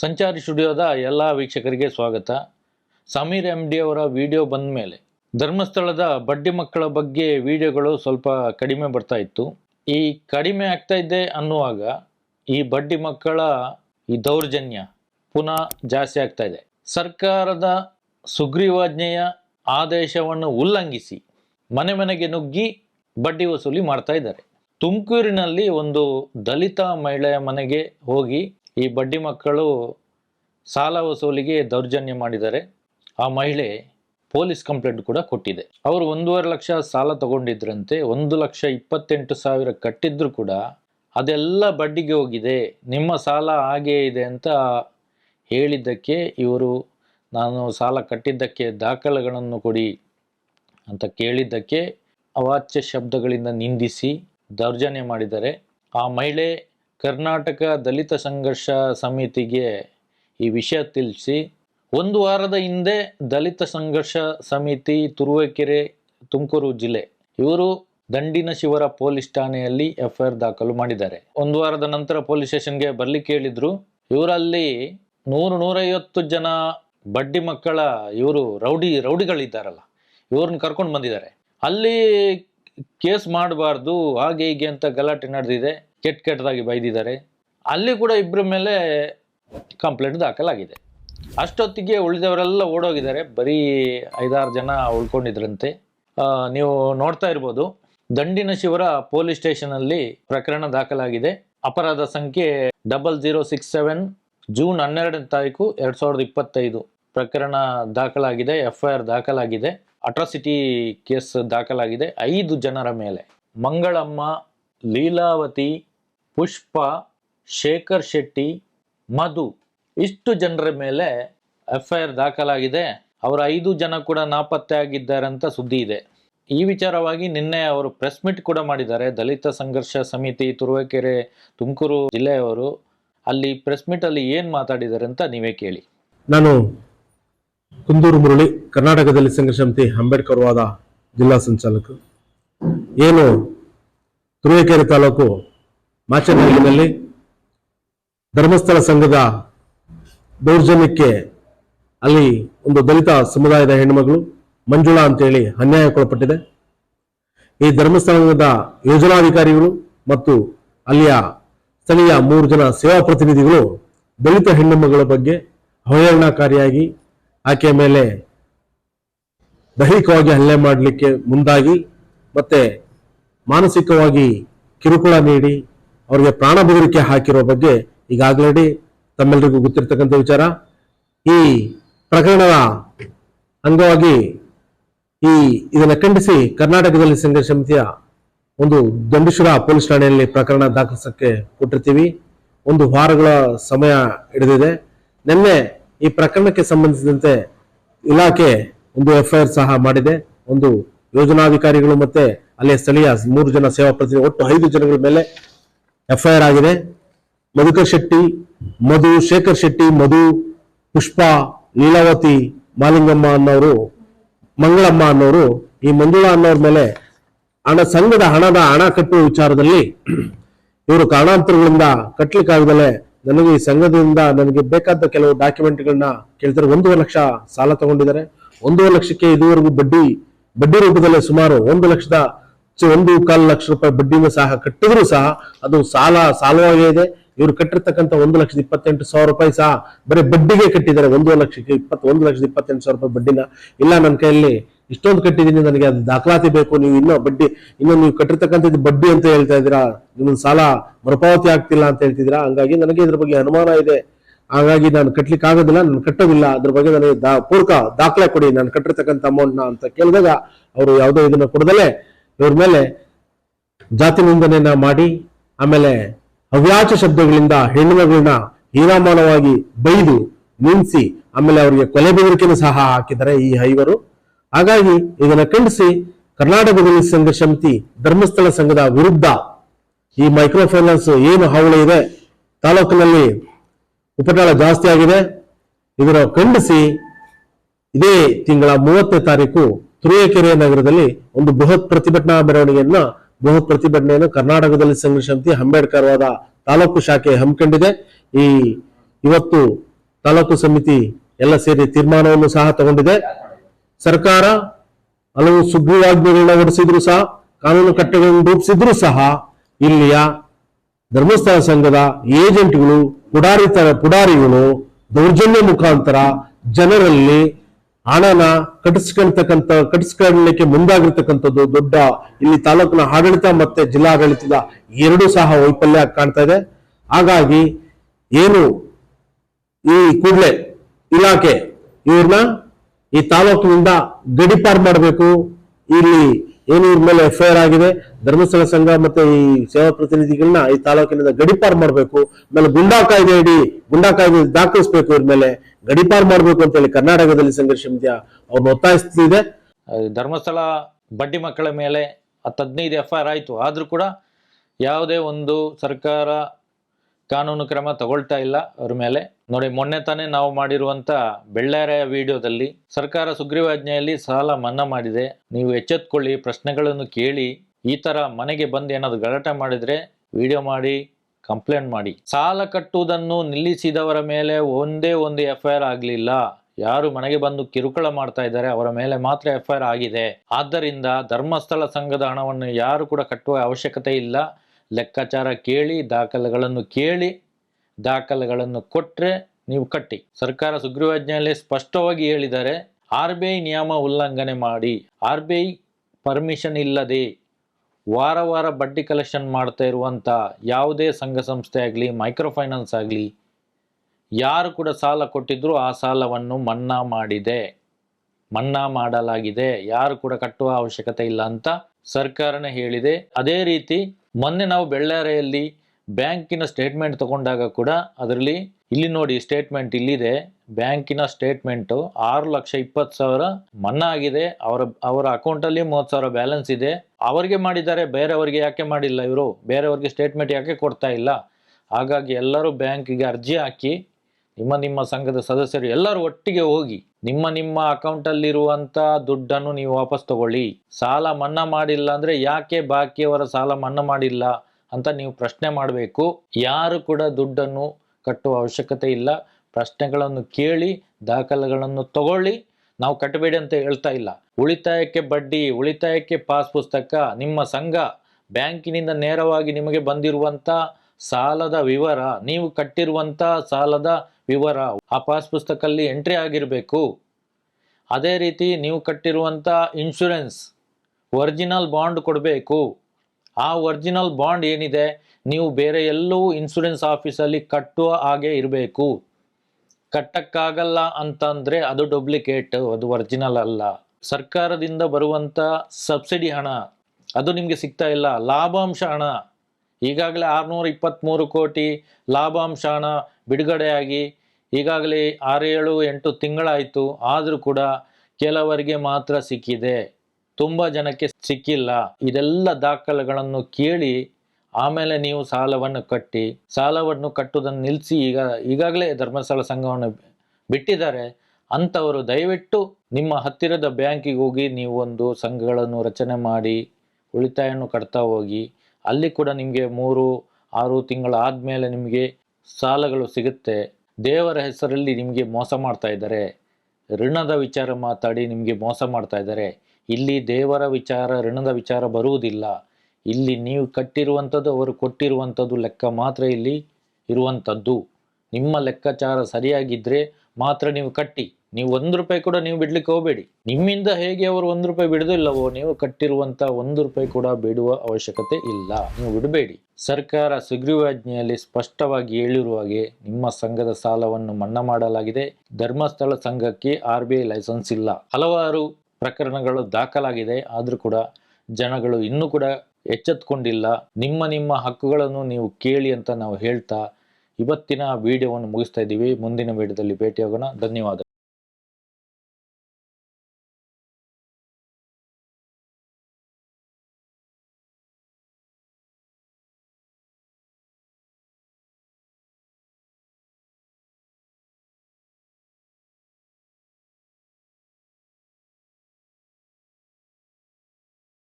ಸಂಚಾರಿ ಸ್ಟುಡಿಯೋದ ಎಲ್ಲ ವೀಕ್ಷಕರಿಗೆ ಸ್ವಾಗತ. ಸಮೀರ್ ಎಂ ಡಿ ಅವರ ವಿಡಿಯೋ ಬಂದ ಮೇಲೆ ಧರ್ಮಸ್ಥಳದ ಬಡ್ಡಿ ಮಕ್ಕಳ ಬಗ್ಗೆ ವಿಡಿಯೋಗಳು ಸ್ವಲ್ಪ ಕಡಿಮೆ ಬರ್ತಾ ಇತ್ತು. ಈ ಕಡಿಮೆ ಆಗ್ತಾ ಇದೆ ಅನ್ನುವಾಗ ಈ ಬಡ್ಡಿ ಮಕ್ಕಳ ಈ ದೌರ್ಜನ್ಯ ಪುನಃ ಜಾಸ್ತಿ ಆಗ್ತಾ ಇದೆ. ಸರ್ಕಾರದ ಸುಗ್ರೀವಾಜ್ಞೆಯ ಆದೇಶವನ್ನು ಉಲ್ಲಂಘಿಸಿ ಮನೆ ಮನೆಗೆ ನುಗ್ಗಿ ಬಡ್ಡಿ ವಸೂಲಿ ಮಾಡ್ತಾ ಇದ್ದಾರೆ. ತುಮಕೂರಿನಲ್ಲಿ ಒಂದು ದಲಿತ ಮಹಿಳೆಯ ಮನೆಗೆ ಹೋಗಿ ಈ ಬಡ್ಡಿ ಮಕ್ಕಳು ಸಾಲ ವಸೂಲಿಗೆ ದೌರ್ಜನ್ಯ ಮಾಡಿದ್ದಾರೆ ಆ ಮಹಿಳೆ ಪೊಲೀಸ್ ಕಂಪ್ಲೇಂಟ್ ಕೂಡ ಕೊಟ್ಟಿದೆ. ಅವರು ಒಂದೂವರೆ ಲಕ್ಷ ಸಾಲ ತಗೊಂಡಿದ್ರಂತೆ, ಒಂದು ಲಕ್ಷ ಇಪ್ಪತ್ತೆಂಟು ಸಾವಿರ ಕಟ್ಟಿದ್ರು ಕೂಡ ಅದೆಲ್ಲ ಬಡ್ಡಿಗೆ ಹೋಗಿದೆ, ನಿಮ್ಮ ಸಾಲ ಹಾಗೇ ಇದೆ ಅಂತ ಹೇಳಿದ್ದಕ್ಕೆ ಇವರು, ನಾನು ಸಾಲ ಕಟ್ಟಿದ್ದಕ್ಕೆ ದಾಖಲೆಗಳನ್ನು ಕೊಡಿ ಅಂತ ಕೇಳಿದ್ದಕ್ಕೆ ಅವಾಚ್ಯ ಶಬ್ದಗಳಿಂದ ನಿಂದಿಸಿ ದೌರ್ಜನ್ಯ ಮಾಡಿದ್ದಾರೆ ಆ ಮಹಿಳೆ ಕರ್ನಾಟಕ ದಲಿತ ಸಂಘರ್ಷ ಸಮಿತಿಗೆ ಈ ವಿಷಯ ತಿಳಿಸಿ, ಒಂದು ವಾರದ ಹಿಂದೆ ದಲಿತ ಸಂಘರ್ಷ ಸಮಿತಿ ತುರುವೇಕೆರೆ, ತುಮಕೂರು ಜಿಲ್ಲೆ, ಇವರು ದಂಡಿನ ಶಿವರ ಪೊಲೀಸ್ ಠಾಣೆಯಲ್ಲಿ ಎಫ್ ದಾಖಲು ಮಾಡಿದ್ದಾರೆ. ಒಂದು ವಾರದ ನಂತರ ಪೊಲೀಸ್ ಸ್ಟೇಷನ್ಗೆ ಬರ್ಲಿಕ್ಕೆ ಹೇಳಿದ್ರು, ಇವರಲ್ಲಿ ನೂರು ನೂರೈವತ್ತು ಜನ ಬಡ್ಡಿ ಮಕ್ಕಳ, ಇವರು ರೌಡಿ, ರೌಡಿಗಳಿದ್ದಾರಲ್ಲ, ಇವ್ರನ್ನ ಕರ್ಕೊಂಡು ಬಂದಿದ್ದಾರೆ. ಅಲ್ಲಿ ಕೇಸ್ ಮಾಡಬಾರ್ದು, ಹಾಗೆ ಹೀಗೆ ಅಂತ ಗಲಾಟೆ ನಡೆದಿದೆ. ಕೆಟ್ಟ ಕೆಟ್ಟದಾಗಿ ಬೈದಿದ್ದಾರೆ. ಅಲ್ಲಿ ಕೂಡ ಇಬ್ಬರ ಮೇಲೆ ಕಂಪ್ಲೇಂಟ್ ದಾಖಲಾಗಿದೆ. ಅಷ್ಟೊತ್ತಿಗೆ ಉಳಿದವರೆಲ್ಲ ಓಡೋಗಿದ್ದಾರೆ. ಬರೀ ಐದಾರು ಜನ ಉಳ್ಕೊಂಡಿದ್ರಂತೆ. ನೀವು ನೋಡ್ತಾ ಇರ್ಬೋದು, ದಂಡಿನ ಶಿವರ ಪೊಲೀಸ್ ಸ್ಟೇಷನಲ್ಲಿ ಪ್ರಕರಣ ದಾಖಲಾಗಿದೆ. ಅಪರಾಧ ಸಂಖ್ಯೆ double zero six seven, June ಹನ್ನೆರಡನೇ ತಾರೀಕು ಎರಡು ಸಾವಿರದ ಇಪ್ಪತ್ತೈದು ಪ್ರಕರಣ ದಾಖಲಾಗಿದೆ ಎಫ್ ಐ ಆರ್ ದಾಖಲಾಗಿದೆ, ಅಟ್ರಾಸಿಟಿ ಕೇಸ್ ದಾಖಲಾಗಿದೆ. ಐದು ಜನರ ಮೇಲೆ ಮಂಗಳಮ್ಮ ಲೀಲಾವತಿ ಪುಷ್ಪ, ಶೇಖರ್ ಶೆಟ್ಟಿ, ಮಧು. ಇಷ್ಟು ಜನರ ಮೇಲೆ ಎಫ್ ಐ ಆರ್ ದಾಖಲಾಗಿದೆ. ಅವರ ಐದು ಜನ ಕೂಡ ನಾಪತ್ತೆ ಆಗಿದ್ದಾರೆ ಅಂತ ಸುದ್ದಿ ಇದೆ. ಈ ವಿಚಾರವಾಗಿ ನಿನ್ನೆ ಅವರು ಪ್ರೆಸ್ ಮೀಟ್ ಕೂಡ ಮಾಡಿದ್ದಾರೆ. ದಲಿತ ಸಂಘರ್ಷ ಸಮಿತಿ ತುರುವೇಕೆರೆ, ತುಮಕೂರು ಜಿಲ್ಲೆಯವರು. ಅಲ್ಲಿ ಪ್ರೆಸ್ ಮೀಟ್ ಅಲ್ಲಿ ಏನ್ ಮಾತಾಡಿದ್ದಾರೆ ಅಂತ ನೀವೇ ಕೇಳಿ. ನಾನು ಕುಂದೂರು ಮುರಳಿ, ಕರ್ನಾಟಕದಲ್ಲಿ ಸಂಘರ್ಷ ಸಮಿತಿ ಅಂಬೇಡ್ಕರ್ ವಾದ ಜಿಲ್ಲಾ ಸಂಚಾಲಕ. ಏನು ತುರುವೇಕೆರೆ ತಾಲೂಕು ಮಾಚನಹಳ್ಳಿನಲ್ಲಿ ಧರ್ಮಸ್ಥಳ ಸಂಘದ ದೌರ್ಜನ್ಯಕ್ಕೆ ಅಲ್ಲಿ ಒಂದು ದಲಿತ ಸಮುದಾಯದ ಹೆಣ್ಣುಮಗಳು ಮಂಜುಳಾ ಅಂತೇಳಿ ಅನ್ಯಾಯಕ್ಕೊಳಪಟ್ಟಿದೆ ಈ ಧರ್ಮಸ್ಥಳದ ಯೋಜನಾಧಿಕಾರಿಗಳು ಮತ್ತು ಅಲ್ಲಿಯ ಸ್ಥಳೀಯ ಮೂರು ಜನ ಸೇವಾ ಪ್ರತಿನಿಧಿಗಳು ದಲಿತ ಹೆಣ್ಣುಮಗಳ ಬಗ್ಗೆ ಅವಹೇಳನಕಾರಿಯಾಗಿ ಆಕೆಯ ಮೇಲೆ ದೈಹಿಕವಾಗಿ ಹಲ್ಲೆ ಮಾಡಲಿಕ್ಕೆ ಮುಂದಾಗಿ ಮತ್ತೆ ಮಾನಸಿಕವಾಗಿ ಕಿರುಕುಳ ನೀಡಿ ಅವರಿಗೆ ಪ್ರಾಣ ಬೆದರಿಕೆ ಹಾಕಿರೋ ಬಗ್ಗೆ ಈಗಾಗಲೇ ತಮ್ಮೆಲ್ಲರಿಗೂ ಗೊತ್ತಿರತಕ್ಕಂಥ ವಿಚಾರ. ಈ ಪ್ರಕರಣದ ಅಂಗವಾಗಿ ಈ ಇದನ್ನು ಖಂಡಿಸಿ ಕರ್ನಾಟಕದಲ್ಲಿ ಸಂಘರ್ಷ ಸಮಿತಿಯ ಒಂದು ದಂಡೇಶ್ವರ ಪೊಲೀಸ್ ಠಾಣೆಯಲ್ಲಿ ಪ್ರಕರಣ ದಾಖಲಿಸಕ್ಕೆ ಕೊಟ್ಟಿರ್ತೀವಿ. ಒಂದು ವಾರಗಳ ಸಮಯ ಹಿಡಿದಿದೆ. ನಿನ್ನೆ ಈ ಪ್ರಕರಣಕ್ಕೆ ಸಂಬಂಧಿಸಿದಂತೆ ಇಲಾಖೆ ಒಂದು ಎಫ್ಐಆರ್ ಸಹ ಮಾಡಿದೆ. ಒಂದು ಯೋಜನಾಧಿಕಾರಿಗಳು ಮತ್ತೆ ಅಲ್ಲಿಯ ಸ್ಥಳೀಯ ಮೂರು ಜನ ಸೇವಾ ಪ್ರತಿನಿಧಿ, ಒಟ್ಟು ಐದು ಜನಗಳ ಮೇಲೆ ಎಫ್ಐಆರ್ ಆಗಿದೆ. ಮಧುಕರ್ ಶೆಟ್ಟಿ, ಮಧು, ಶೇಖರ್ ಶೆಟ್ಟಿ, ಮಧು, ಪುಷ್ಪ, ಲೀಲಾವತಿ, ಮಾಲಿಂಗಮ್ಮ ಅನ್ನೋರು, ಮಂಗಳಮ್ಮ ಅನ್ನೋರು ಈ ಮಂಜುಳಾ ಅನ್ನೋರ ಮೇಲೆ ಹಣ, ಸಂಘದ ಹಣದ ಹಣ ಕಟ್ಟುವ ವಿಚಾರದಲ್ಲಿ ಇವರು ಕಾರಣಾಂತರಗಳಿಂದ ಕಟ್ಟಲಿಕ್ಕಾಗದಲ್ಲ ನನಗೆ ಈ ಸಂಘದಿಂದ ನನಗೆ ಬೇಕಾದ ಕೆಲವು ಡಾಕ್ಯುಮೆಂಟ್ಗಳನ್ನ ಕೇಳ್ತಾರೆ. ಒಂದೂವರೆ ಲಕ್ಷ ಸಾಲ ತಗೊಂಡಿದ್ದಾರೆ. ಒಂದೂವರೆ ಲಕ್ಷಕ್ಕೆ ಇದುವರೆಗೂ ಬಡ್ಡಿ ಬಡ್ಡಿ ರೂಪದಲ್ಲಿ ಸುಮಾರು ಒಂದು ಲಕ್ಷದ ಚ- ಒಂದು ಕಾಲು ಲಕ್ಷ ರೂಪಾಯಿ ಬಡ್ಡಿನ ಸಹ ಕಟ್ಟಿದ್ರು ಸಹ ಅದು ಸಾಲ, ಸಾಲವಾಗೇ ಇದೆ. ಇವರು ಕಟ್ಟಿರ್ತಕ್ಕಂಥ ಒಂದು ಲಕ್ಷದ ಇಪ್ಪತ್ತೆಂಟು ಸಾವಿರ ರೂಪಾಯಿ ಸಹ ಬರೀ ಬಡ್ಡಿಗೆ ಕಟ್ಟಿದ್ದಾರೆ. ಒಂದು ಲಕ್ಷಕ್ಕೆ ಇಪ್ಪತ್ತು, ಒಂದು ಲಕ್ಷದ ಇಪ್ಪತ್ತೆಂಟು ಸಾವಿರ ರೂಪಾಯಿ ಬಡ್ಡಿನ. ಇಲ್ಲ ನನ್ನ ಕೈಯಲ್ಲಿ ಇಷ್ಟೊಂದು ಕಟ್ಟಿದ್ದೀನಿ, ನನಗೆ ಅದು ದಾಖಲಾತಿ ಬೇಕು, ನೀವು ಇನ್ನೂ ಬಡ್ಡಿ, ಇನ್ನೂ ನೀವು ಕಟ್ಟಿರ್ತಕ್ಕಂಥದ್ದು ಬಡ್ಡಿ ಅಂತ ಹೇಳ್ತಾ ಇದ್ದೀರಾ? ನಿಮ್ಮ ಸಾಲ ಮರುಪಾವತಿ ಆಗ್ತಿಲ್ಲ ಅಂತ ಹೇಳ್ತಿದ್ದೀರಾ? ಹಂಗಾಗಿ ನನಗೆ ಇದ್ರ ಬಗ್ಗೆ ಅನುಮಾನ ಇದೆ. ಹಾಗಾಗಿ ನಾನು ಕಟ್ಟಲಿಕ್ಕೆ ಆಗೋದಿಲ್ಲ, ನಾನು ಕಟ್ಟೋದಿಲ್ಲ. ಅದ್ರ ಬಗ್ಗೆ ನನಗೆ ದಾ, ಪೂರ್ಕ ದಾಖಲೆ ಕೊಡಿ. ನಾನು ಕಟ್ಟಿರ್ತಕ್ಕಂಥ ಅಮೌಂಟ್ನ ಅಂತ ಕೇಳಿದಾಗ, ಅವರು ಯಾವುದೋ ಇದನ್ನ ಕೊಡದಲೆ ಇವ್ರ ಮೇಲೆ ಜಾತಿ ನಿಂದನೆಯನ್ನ ಮಾಡಿ, ಆಮೇಲೆ ಹವ್ಯಾಚ ಶಬ್ದಗಳಿಂದ ಹೆಣ್ಣುಮಗಳನ್ನ ಹೀನಾಮಾನವಾಗಿ ಬೈದು ನಿಂತಿ ಆಮೇಲೆ ಅವರಿಗೆ ಕೊಲೆ ಬೆದರಿಕೆಯನ್ನು ಸಹ ಹಾಕಿದ್ದಾರೆ ಈ ಐವರು. ಹಾಗಾಗಿ ಇದನ್ನು ಖಂಡಿಸಿ ಕರ್ನಾಟಕದಲ್ಲಿ ಸಂಘ ಸಮಿತಿ, ಧರ್ಮಸ್ಥಳ ಸಂಘದ ವಿರುದ್ಧ ಈ ಮೈಕ್ರೋ ಫೈನಾನ್ಸ್ ಏನು ಹಾವಳಿ ಇದೆ, ತಾಲೂಕಿನಲ್ಲಿ ಉಪಟಳ ಜಾಸ್ತಿ ಆಗಿದೆ. ಇದನ್ನು ಖಂಡಿಸಿ ಇದೇ ತಿಂಗಳ ಮೂವತ್ತನೇ ತಾರೀಕು ತುರುವೇಕೆರೆ ನಗರದಲ್ಲಿ ಒಂದು ಬೃಹತ್ ಪ್ರತಿಭಟನಾ ಮೆರವಣಿಗೆಯನ್ನ, ಬೃಹತ್ ಪ್ರತಿಭಟನೆಯನ್ನು ಕರ್ನಾಟಕದಲ್ಲಿ ಸಂಘಟಿಸಿದಂತೆ ಅಂಬೇಡ್ಕರ್ ವಾದ ತಾಲೂಕು ಶಾಖೆ ಹಮ್ಮಿಕೊಂಡಿದೆ. ಈ ಇವತ್ತು ತಾಲೂಕು ಸಮಿತಿ ಎಲ್ಲ ಸೇರಿ ತೀರ್ಮಾನವನ್ನು ಸಹ ತಗೊಂಡಿದೆ. ಸರ್ಕಾರ ಹಲವು ಸುಗ್ರೀವಾಜ್ಞೆಗಳನ್ನ ಹೊರಡಿಸಿದ್ರು ಸಹ, ಕಾನೂನು ಕಟ್ಟೆಗಳನ್ನು ರೂಪಿಸಿದ್ರು ಸಹ ಇಲ್ಲಿಯ ಧರ್ಮಸ್ಥಳ ಸಂಘದ ಏಜೆಂಟ್ಗಳು ಪುಡಾರಿತರ ಪುಡಾರಿಗಳು, ದೌರ್ಜನ್ಯ ಮುಖಾಂತರ ಜನರಲ್ಲಿ ಹಣನ ಕಟ್ಟಿಸ್ಕೊಳ್ತಕ್ಕಂಥ ಕಟ್ಟಿಸ್ಕೊಳ್ಳಲಿಕ್ಕೆ ಮುಂದಾಗಿರ್ತಕ್ಕಂಥದ್ದು ದೊಡ್ಡ ಇಲ್ಲಿ ತಾಲೂಕಿನ ಆಡಳಿತ ಮತ್ತೆ ಜಿಲ್ಲಾಡಳಿತದ ಎರಡೂ ಸಹ ವೈಫಲ್ಯ ಕಾಣ್ತಾ ಇದೆ. ಹಾಗಾಗಿ ಏನು ಈ ಕೂಡಲೇ ಇಲಾಖೆ ಇವ್ರನ್ನ ಈ ತಾಲೂಕಿನಿಂದ ಗಡಿಪಾರ್ ಮಾಡಬೇಕು. ಇಲ್ಲಿ ಏನು ಇವ್ರ ಮೇಲೆ ಎಫ್ ಆಗಿದೆ, ಧರ್ಮಸ್ಥಳ ಸಂಘ ಮತ್ತೆ ಈ ಸೇವಾ ಪ್ರತಿನಿಧಿಗಳನ್ನ ಈ ತಾಲೂಕಿನಿಂದ ಗಡಿಪಾರ್ ಮಾಡಬೇಕು, ಆಮೇಲೆ ಗುಂಡಾ ಕಾಯ್ದೆ ಇಡಿ ಗುಂಡಾ ಕಾಯ್ದೆ ದಾಖಲಿಸಬೇಕು ಇವ್ರ ಮೇಲೆ, ಗಡಿಪಾರ್ ಮಾಡಬೇಕು ಅಂತ ಹೇಳಿ ಕರ್ನಾಟಕದಲ್ಲಿ ಸಂಘರ್ಷ ಸಮಿತಿಯ ಅವ್ರನ್ನ ಒತ್ತಾಯಿಸ್ತಿದೆ. ಧರ್ಮಸ್ಥಳ ಬಡ್ಡಿ ಮಕ್ಕಳ ಮೇಲೆ ಹತ್ತು ಹದಿನೈದು ಎಫ್ ಐ ಆರ್ ಆಯಿತು. ಆದರೂ ಕೂಡ ಯಾವುದೇ ಒಂದು ಸರ್ಕಾರ ಕಾನೂನು ಕ್ರಮ ತಗೊಳ್ತಾ ಇಲ್ಲ ಅವ್ರ ಮೇಲೆ. ನೋಡಿ, ಮೊನ್ನೆ ತಾನೇ ನಾವು ಮಾಡಿರುವಂತ ಬೆಳ್ಳಾರೆಯ ವಿಡಿಯೋದಲ್ಲಿ ಸರ್ಕಾರ ಸುಗ್ರೀವಾಜ್ಞೆಯಲ್ಲಿ ಸಾಲ ಮನ್ನಾ ಮಾಡಿದೆ. ನೀವು ಎಚ್ಚೆತ್ಕೊಳ್ಳಿ, ಪ್ರಶ್ನೆಗಳನ್ನು ಕೇಳಿ, ಈ ತರ ಮನೆಗೆ ಬಂದು ಏನಾದ್ರು ಗಲಾಟೆ ಮಾಡಿದ್ರೆ ವಿಡಿಯೋ ಮಾಡಿ, ಕಂಪ್ಲೇಂಟ್ ಮಾಡಿ. ಸಾಲ ಕಟ್ಟುವುದನ್ನು ನಿಲ್ಲಿಸಿದವರ ಮೇಲೆ ಒಂದೇ ಒಂದು ಎಫ್ ಐ ಆರ್ ಆಗಲಿಲ್ಲ. ಯಾರು ಮನೆಗೆ ಬಂದು ಕಿರುಕುಳ ಮಾಡ್ತಾ ಇದ್ದಾರೆ, ಅವರ ಮೇಲೆ ಮಾತ್ರ ಎಫ್ ಐ ಆರ್ ಆಗಿದೆ. ಆದ್ದರಿಂದ ಧರ್ಮಸ್ಥಳ ಸಂಘದ ಹಣವನ್ನು ಯಾರು ಕೂಡ ಕಟ್ಟುವ ಅವಶ್ಯಕತೆ ಇಲ್ಲ. ಲೆಕ್ಕಾಚಾರ ಕೇಳಿ, ದಾಖಲೆಗಳನ್ನು ಕೇಳಿ ದಾಖಲೆಗಳನ್ನು ಕೊಟ್ಟರೆ ನೀವು ಕಟ್ಟಿ. ಸರ್ಕಾರ ಸುಗ್ರೀವಾಜ್ಞೆಯಲ್ಲಿ ಸ್ಪಷ್ಟವಾಗಿ ಹೇಳಿದ್ದಾರೆ ಆರ್ ಬಿ ಐ ನಿಯಮ ಉಲ್ಲಂಘನೆ ಮಾಡಿ, ಆರ್ ಬಿ ಐ ಪರ್ಮಿಷನ್ ಇಲ್ಲದೆ ವಾರ ವಾರ ಬಡ್ಡಿ ಕಲೆಕ್ಷನ್ ಮಾಡ್ತಾ ಇರುವಂಥ ಯಾವುದೇ ಸಂಘ ಸಂಸ್ಥೆ ಆಗಲಿ ಮೈಕ್ರೋ ಫೈನಾನ್ಸ್ ಆಗಲಿ, ಯಾರು ಕೂಡ ಸಾಲ ಕೊಟ್ಟಿದ್ರು ಆ ಸಾಲವನ್ನು ಮನ್ನಾ ಮಾಡಿದೆ. ಮನ್ನಾ ಮಾಡಲಾಗಿದೆ. ಯಾರು ಕೂಡ ಕಟ್ಟುವ ಅವಶ್ಯಕತೆ ಇಲ್ಲ ಅಂತ ಸರ್ಕಾರನೇ ಹೇಳಿದೆ. ಅದೇ ರೀತಿ ಮೊನ್ನೆ ನಾವು ಬೆಳ್ಳಾರೆಯಲ್ಲಿ ಬ್ಯಾಂಕಿನ ಸ್ಟೇಟ್ಮೆಂಟ್ ತಗೊಂಡಾಗ ಕೂಡ ಅದರಲ್ಲಿ ಇಲ್ಲಿ ನೋಡಿ ಸ್ಟೇಟ್ಮೆಂಟ್ ಇಲ್ಲಿದೆ. ಬ್ಯಾಂಕಿನ ಸ್ಟೇಟ್ಮೆಂಟು ಆರು ಲಕ್ಷ ಇಪ್ಪತ್ತು ಸಾವಿರ ಮನ್ನಾ ಆಗಿದೆ. ಅವರ ಅವರ ಅಕೌಂಟಲ್ಲಿ ಮೂವತ್ತು ಸಾವಿರ ಬ್ಯಾಲೆನ್ಸ್ ಇದೆ. ಅವರಿಗೆ ಮಾಡಿದ್ದಾರೆ, ಬೇರೆಯವರಿಗೆ ಯಾಕೆ ಮಾಡಿಲ್ಲ ಇವರು? ಬೇರೆಯವರಿಗೆ ಸ್ಟೇಟ್ಮೆಂಟ್ ಯಾಕೆ ಕೊಡ್ತಾ ಇಲ್ಲ? ಹಾಗಾಗಿ ಎಲ್ಲರೂ ಬ್ಯಾಂಕಿಗೆ ಅರ್ಜಿ ಹಾಕಿ, ನಿಮ್ಮ ನಿಮ್ಮ ಸಂಘದ ಸದಸ್ಯರು ಎಲ್ಲರೂ ಒಟ್ಟಿಗೆ ಹೋಗಿ, ನಿಮ್ಮ ನಿಮ್ಮ ಅಕೌಂಟಲ್ಲಿರುವಂಥ ದುಡ್ಡನ್ನು ನೀವು ವಾಪಸ್ ತಗೊಳ್ಳಿ. ಸಾಲ ಮನ್ನಾ ಮಾಡಿಲ್ಲ ಅಂದರೆ ಯಾಕೆ ಬಾಕಿಯವರ ಸಾಲ ಮನ್ನಾ ಮಾಡಿಲ್ಲ? ಅಂತ ನೀವು ಪ್ರಶ್ನೆ ಮಾಡಬೇಕು. ಯಾರು ಕೂಡ ದುಡ್ಡನ್ನು ಕಟ್ಟುವ ಅವಶ್ಯಕತೆ ಇಲ್ಲ. ಪ್ರಶ್ನೆಗಳನ್ನು ಕೇಳಿ, ದಾಖಲೆಗಳನ್ನು ತಗೊಳ್ಳಿ. ನಾವು ಕಟ್ಟಬೇಡಿ ಅಂತ ಹೇಳ್ತಾ ಇಲ್ಲ. ಉಳಿತಾಯಕ್ಕೆ ಬಡ್ಡಿ, ಉಳಿತಾಯಕ್ಕೆ ಪಾಸ್ ಪುಸ್ತಕ, ನಿಮ್ಮ ಸಂಘ, ಬ್ಯಾಂಕಿನಿಂದ ನೇರವಾಗಿ ನಿಮಗೆ ಬಂದಿರುವಂಥ ಸಾಲದ ವಿವರ, ನೀವು ಕಟ್ಟಿರುವಂಥ ಸಾಲದ ವಿವರ, ಆ ಪಾಸ್ ಪುಸ್ತಕಲ್ಲಿ ಎಂಟ್ರಿ ಆಗಿರಬೇಕು. ಅದೇ ರೀತಿ ನೀವು ಕಟ್ಟಿರುವಂಥ ಇನ್ಶೂರೆನ್ಸ್ ಒರಿಜಿನಲ್ ಬಾಂಡ್ ಕೊಡಬೇಕು. ಆ ಒರಿಜಿನಲ್ ಬಾಂಡ್ ಏನಿದೆ? ನೀವು ಬೇರೆ ಎಲ್ಲೂ ಇನ್ಸೂರೆನ್ಸ್ ಆಫೀಸಲ್ಲಿ ಕಟ್ಟುವ ಹಾಗೆ ಇರಬೇಕು. ಕಟ್ಟಕ್ಕಾಗಲ್ಲ ಅಂತಂದರೆ ಅದು ಡೂಪ್ಲಿಕೇಟ್ ಅದು ಒರಿಜಿನಲ್ ಅಲ್ಲ. ಸರ್ಕಾರದಿಂದ ಬರುವಂಥ ಸಬ್ಸಿಡಿ ಹಣ, ಅದು ನಿಮಗೆ ಸಿಗ್ತಾ ಇಲ್ಲ. ಲಾಭಾಂಶ ಹಣ. ಈಗಾಗಲೇ ಆರುನೂರ ಇಪ್ಪತ್ತ್ಮೂರು ಕೋಟಿ ಲಾಭಾಂಶ ಹಣ ಬಿಡುಗಡೆಯಾಗಿ. ಈಗಾಗಲೇ ಆರೇಳು ಎಂಟು ತಿಂಗಳಾಯಿತು. ಆದರೂ ಕೂಡ ಕೆಲವರಿಗೆ ಮಾತ್ರ ಸಿಕ್ಕಿದೆ. ತುಂಬ ಜನಕ್ಕೆ ಸಿಕ್ಕಿಲ್ಲ. ಇದೆಲ್ಲ ದಾಖಲೆಗಳನ್ನು ಕೇಳಿ ಆಮೇಲೆ ನೀವು ಸಾಲವನ್ನು ಕಟ್ಟಿ, ಸಾಲವನ್ನು ಕಟ್ಟುವುದನ್ನು ನಿಲ್ಲಿಸಿ ಈಗ, ಈಗಾಗಲೇ ಧರ್ಮಸ್ಥಳ ಸಂಘವನ್ನು ಬಿಟ್ಟಿದ್ದಾರೆ. ಅಂಥವರು ದಯವಿಟ್ಟು ನಿಮ್ಮ ಹತ್ತಿರದ ಬ್ಯಾಂಕಿಗೆ ಹೋಗಿ ನೀವು ಒಂದು ಸಂಘಗಳನ್ನು ರಚನೆ ಮಾಡಿ, ಉಳಿತಾಯವನ್ನು ಕಟ್ತಾ ಹೋಗಿ. ಅಲ್ಲಿ ಕೂಡ ನಿಮಗೆ ಮೂರು, ಆರು ತಿಂಗಳಾದ ಆದಮೇಲೆ ನಿಮಗೆ ಸಾಲಗಳು ಸಿಗುತ್ತೆ. ದೇವರ ಹೆಸರಲ್ಲಿ ನಿಮಗೆ ಮೋಸ ಮಾಡ್ತಾ ಇದ್ದಾರೆ. ಋಣದ ವಿಚಾರ ಮಾತಾಡಿ ನಿಮಗೆ ಮೋಸ ಮಾಡ್ತಾ ಇದ್ದಾರೆ. ಇಲ್ಲಿ ದೇವರ ವಿಚಾರ, ಋಣದ ವಿಚಾರ ಬರುವುದಿಲ್ಲ. ಇಲ್ಲಿ ನೀವು ಕಟ್ಟಿರುವಂಥದ್ದು ಅವರು ಕೊಟ್ಟಿರುವಂಥದ್ದು ಲೆಕ್ಕ ಮಾತ್ರ ಇಲ್ಲಿ ಇರುವಂಥದ್ದು. ನಿಮ್ಮ ಲೆಕ್ಕಾಚಾರ ಸರಿಯಾಗಿದ್ದರೆ ಮಾತ್ರ ನೀವು ಕಟ್ಟಿ. ನೀವು ಒಂದು ರೂಪಾಯಿ ಕೂಡ ನೀವು ಬಿಡ್ಲಿಕ್ಕೆ ಹೋಗಬೇಡಿ. ನಿಮ್ಮಿಂದ ಹೇಗೆ ಅವರು ಒಂದು ರೂಪಾಯಿ ಬಿಡೋದಿಲ್ಲವೋ ನೀವು ಕಟ್ಟಿರುವಂಥ ಒಂದು ರೂಪಾಯಿ ಕೂಡ ಬಿಡುವ ಅವಶ್ಯಕತೆ ಇಲ್ಲ. ನೀವು ಬಿಡಬೇಡಿ. ಸರ್ಕಾರ ಸುಗ್ರೀವಾಜ್ಞೆಯಲ್ಲಿ ಸ್ಪಷ್ಟವಾಗಿ ಹೇಳಿರುವ ಹಾಗೆ ನಿಮ್ಮ ಸಂಘದ ಸಾಲವನ್ನು ಮನ್ನಾ ಮಾಡಲಾಗಿದೆ. ಧರ್ಮಸ್ಥಳ ಸಂಘಕ್ಕೆ ಆರ್ ಬಿ ಐ ಲೈಸೆನ್ಸ್ ಇಲ್ಲ. ಹಲವಾರು ಪ್ರಕರಣಗಳು ದಾಖಲಾಗಿದೆ. ಆದರೂ ಕೂಡ ಜನಗಳು ಇನ್ನೂ ಕೂಡ ಎಚ್ಚೆತ್ಕೊಂಡಿಲ್ಲ. ನಿಮ್ಮ ನಿಮ್ಮ ಹಕ್ಕುಗಳನ್ನು ನೀವು ಕೇಳಿ ಅಂತ ನಾವು ಹೇಳ್ತಾ ಇವತ್ತಿನ ವಿಡಿಯೋವನ್ನು ಮುಗಿಸ್ತಾ ಇದ್ದೀವಿ. ಮುಂದಿನ ವಿಡಿಯೋದಲ್ಲಿ ಭೇಟಿಯಾಗೋಣ. ಧನ್ಯವಾದ